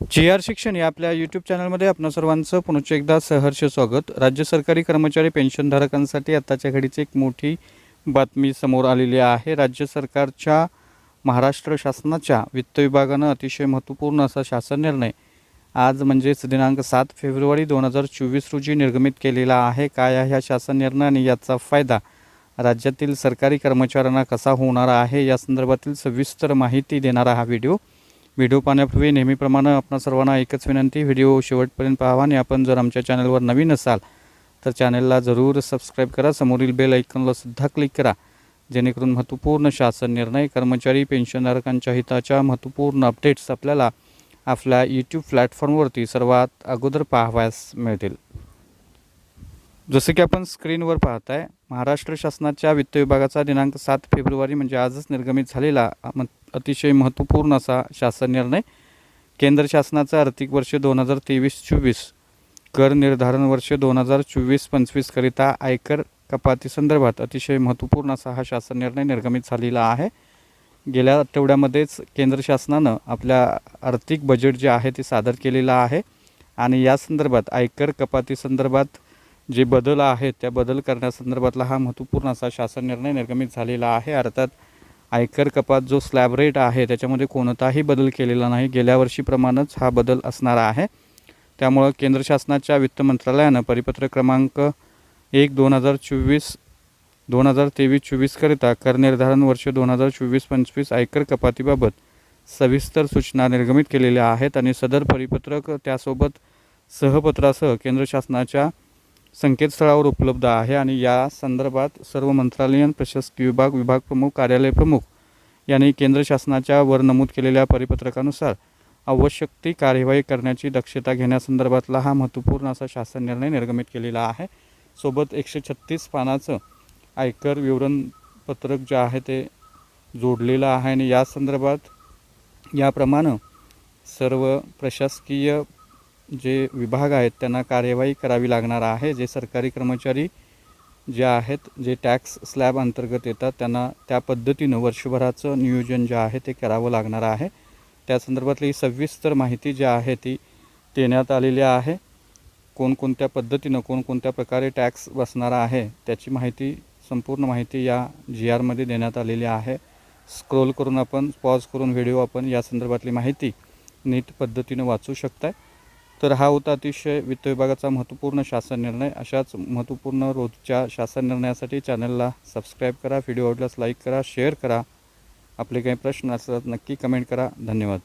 जी R शिक्षण या आपल्या यूट्यूब चॅनलमध्ये आपणा सर्वांचं पुनश्च एकदा सहर्ष स्वागत. राज्य सरकारी कर्मचारी पेन्शनधारकांसाठी आत्ताच्या घडीची एक मोठी बातमी समोर आलेली आहे. राज्य सरकारच्या महाराष्ट्र शासनाच्या वित्त विभागानं अतिशय महत्त्वपूर्ण असा शासन निर्णय आज म्हणजेच दिनांक सात फेब्रुवारी दोन हजार चोवीस रोजी निर्गमित केलेला आहे. काय आहे ह्या शासन निर्णय आणि याचा फायदा राज्यातील सरकारी कर्मचाऱ्यांना कसा होणार आहे? या संदर्भातील सविस्तर माहिती देणारा हा व्हिडिओ व्हिडिओ पाहण्यापूर्वी नेहमीप्रमाणे आपण सर्वांना एकच विनंती व्हिडिओ शेवटपर्यंत पाहावा आणि आपण जर आमच्या चॅनलवर नवीन असाल तर चॅनलला जरूर सबस्क्राईब करा. समोरील बेल ऐकनला सुद्धा क्लिक करा. जेणेकरून महत्त्वपूर्ण शासन निर्णय कर्मचारी पेन्शनधारकांच्या हिताच्या महत्त्वपूर्ण अपडेट्स आपल्याला आपल्या यूट्यूब प्लॅटफॉर्मवरती सर्वात अगोदर पाहावयास मिळतील. जसं की आपण स्क्रीनवर पाहताय महाराष्ट्र शासनाच्या वित्त विभागाचा दिनांक सात फेब्रुवारी म्हणजे आजच निर्गमित झालेला अतिशय महत्त्वपूर्ण असा शासन निर्णय. केंद्र शासनाचा आर्थिक वर्ष दोन हजार तेवीस चोवीस कर निर्धारण वर्ष दोन हजार चोवीस पंचवीसकरिता आयकर कपाती संदर्भात अतिशय महत्त्वपूर्ण असा हा शासन निर्णय निर्गमित झालेला आहे. गेल्या आठवड्यामध्येच केंद्र शासनानं आपल्या आर्थिक बजेट जे आहे ते सादर केलेलं आहे आणि या संदर्भात आयकर कपाती संदर्भात जे बदल आहेत त्या बदल करण्यासंदर्भातला हा महत्त्वपूर्ण असा शासन निर्णय निर्गमित झालेला आहे. अर्थात आयकर कपात जो स्लॅब रेट आहे त्याच्यामध्ये कोणताही बदल केलेला नाही. गेल्या वर्षीप्रमाणेच हा बदल असणार आहे. त्यामुळं केंद्र शासनाच्या वित्त मंत्रालयानं परिपत्र क्रमांक एक दोन हजार चोवीस दोन हजार तेवीस चोवीसकरिता कर निर्धारण वर्ष दोन हजार चोवीस पंचवीस आयकर कपातीबाबत सविस्तर सूचना निर्गमित केलेल्या आहेत आणि सदर परिपत्रक त्यासोबत सहपत्रासह केंद्र शासनाच्या संकेतस्थळावर उपलब्ध आहे आणि या संदर्भात सर्व मंत्रालयीन प्रशासकीय विभाग विभाग प्रमुख कार्यालय प्रमुख यांनी केंद्र शासनाच्या वर नमूद केलेल्या परिपत्रकानुसार आवश्यक ती कार्यवाही करण्याची दक्षता घेण्यासंदर्भातला हा महत्त्वपूर्ण असा शासन निर्णय निर्गमित केलेला आहे. सोबत एकशे छत्तीस पानाचं आयकर विवरणपत्रक जे आहे ते जोडलेलं आहे आणि या संदर्भात याप्रमाणे सर्व प्रशासकीय जे विभाग आहेत त्यांना कार्यवाही करावी लागणार आहे. जे सरकारी कर्मचारी जे आहेत जे टॅक्स स्लॅब अंतर्गत येतात त्यांना त्या पद्धतीनं वर्षभराचं नियोजन जे आहे ते करावं लागणार आहे. त्या संदर्भातली सविस्तर माहिती जी आहे ती देण्यात आलेली आहे. कोणकोणत्या पद्धतीनं कोणकोणत्या प्रकारे टॅक्स बसणार आहे त्याची माहिती संपूर्ण माहिती या जी आरमध्ये देण्यात आलेली आहे. स्क्रोल करून आपण पॉज करून व्हिडिओ आपण या संदर्भातली माहिती नीट पद्धतीनं वाचू शकताय. तर हा होता अतिशय वित्त विभागाचा महत्त्वपूर्ण शासन निर्णय. अशाच महत्त्वपूर्ण रोजच्या शासन निर्णयासाठी चॅनलला सबस्क्राईब करा व्हिडिओ आवडल्यास लाईक करा शेअर करा. आपले काही प्रश्न असतात नक्की कमेंट करा. धन्यवाद.